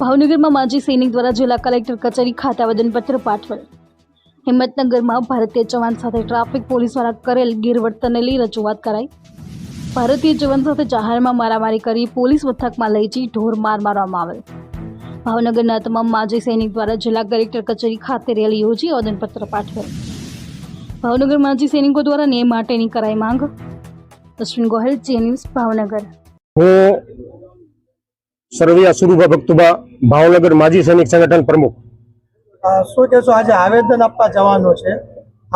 ભાવનગરમાં માજી સૈનિક દ્વારા જિલ્લા કલેક્ટર કચેરી ખાતે આવેદનપત્ર પાઠવેલ હિંમતનગરમાં ભારતીય જવાન સાથે ટ્રાફિક પોલીસ દ્વારા કરેલ ગેરવર્તનને લઈ રજૂઆત કરાઈ. ભારતીય જવાન સાથે જાહેરમાં મારામારી કરી પોલીસ મથકમાં લઈ જઈ ઢોર માર મારવામાં આવેલ ભાવનગરના તમામ માજી સૈનિક દ્વારા જિલ્લા કલેક્ટર કચેરી ખાતે રેલી યોજી આવેદનપત્ર પાઠવેલ ભાવનગર માજી સૈનિકો દ્વારા ન્યાય માટેની કરાઈ માંગ. અશ્વિન ગોહિલ, જે ન્યૂઝ ભાવનગર. હું સરવૈયા સુરુભા ભક્તુભા ભાવનગર માજી સૈનિક સંગઠન પ્રમુખ. શું કહેશો આજે આવેદન આપવા જવાનો છે?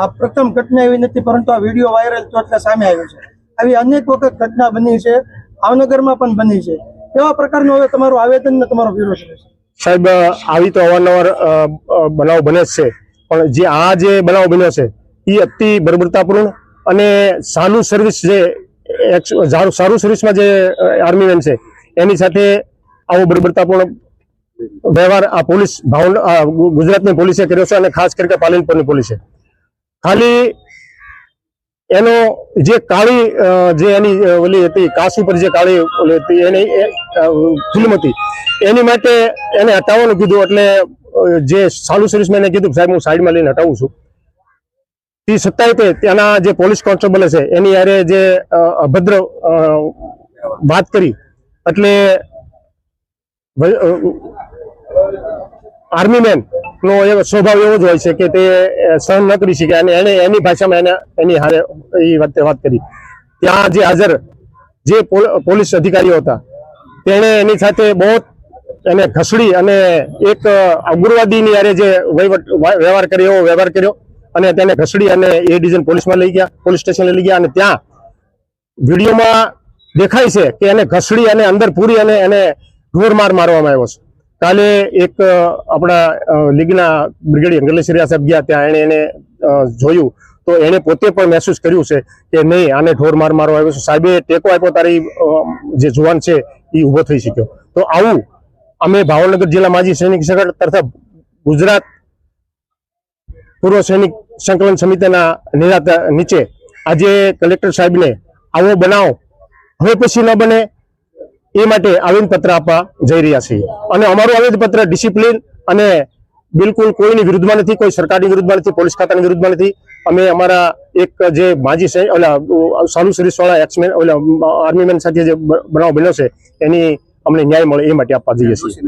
આ પ્રથમ ઘટના એવી નથી પરંતુ આ વીડિયો વાયરલ તો એટલે સામે આવ્યો છે. આવી અનેક વખત ઘટના બની છે ભાવનગરમાં પણ બની છે. કેવા પ્રકારનું હવે તમારું આવેદન ને તમારો વિરોધ છે? સાહેબ આવી તો અવારનવાર બનાવ બને જ છે. પણ જે આ જે બનાવ બન્યો છે એ અતિ બર્બરતાપૂર્ણ અને સારું સર્વિસ જે સારું સારું સર્વિસમાં જે આર્મી મેન છે એની સાથે આવો બર્બરતાપૂર્ણ વ્યવહાર આ પોલીસ ભાવન ગુજરાતની પોલીસે કર્યો છે અને ખાસ કરીને પાલનપુરની પોલીસે. ખાલી એનો જે કાળી જે એની ઓલી હતી, કાસ ઉપર જે કાળી હતી, એની ફિલ્મ હતી, એની માટે એને હટાવવાનું કીધું, એટલે જે સાલુ સર્વિસમેને કીધું સાહેબ હું સાઈડમાં લઈને હટાવું છું. તે છતાંય ત્યાંના જે પોલીસ કોન્સ્ટેબલ છે, એની યારે જે અભદ્ર વાત કરી, એટલે આર્મી મેન નો એવો સ્વભાવ એવો જ હોય છે કે તે સહન ન કરી શકે. અને એને, એની ભાષામાં એને, એની હારે, એ વાત વાત કરી. ત્યાં જે હાજર જે પોલીસ અધિકારીઓ હતા, તેણે એની સાથે બહુ એને ઘસડી અને એક ઉગ્રવાદીની યારે જે વહીવટ વ્યવહાર કર્યો એવો વ્યવહાર કર્યો અને તેને ઘસડી અને એ ડિવિઝન પોલીસમાં લઈ ગયા, પોલીસ સ્ટેશન લઈ ગયા અને ત્યાં વિડીયોમાં દેખાય છે કે એને ઘસડી અને અંદર પૂરી અને એને ઢોર માર મારવામાં આવ્યો છે. કાલે એક આપણા લીગના બ્રિગેડિયર ગલેશરિયા સાહેબ ગયા ત્યાં. એણે એને જોયું તો એણે પોતે પણ મહેસૂસ કર્યું છે કે નહીં, આને ઢોર માર મારવા આવ્યો છે. સાહેબે ટેકો આપ્યો, તારી જે જુવાન છે, એ ઊભો થઈ શક્યો. તો આવું અમે ભાવનગર જિલ્લા માજી સૈનિક સંગઠન તરફ ગુજરાત પૂર્વ સૈનિક સંકલન સમિતિના નિરાત નીચે આજે કલેક્ટર સાહેબને આવો બનાવ, હવે પછી ન બને એ માટે આવેદનપત્ર આપવા જઈ રહ્યા છીએ. અને અમારું આવેદનપત્ર ડિસિપ્લિન અને બિલકુલ કોઈની વિરુદ્ધમાં નથી, કોઈ સરકારની વિરુદ્ધમાં નથી, પોલીસ ખાતાની વિરુદ્ધમાં નથી. અમે અમારા એક જે માજી ઓલા સાલુ સર્વિસ વાળા એક્સમેન ઓલા આર્મી મેન સાથે જે બનાવ બન્યો છે, એની અમને ન્યાય મળે એ માટે આપવા જઈએ છીએ.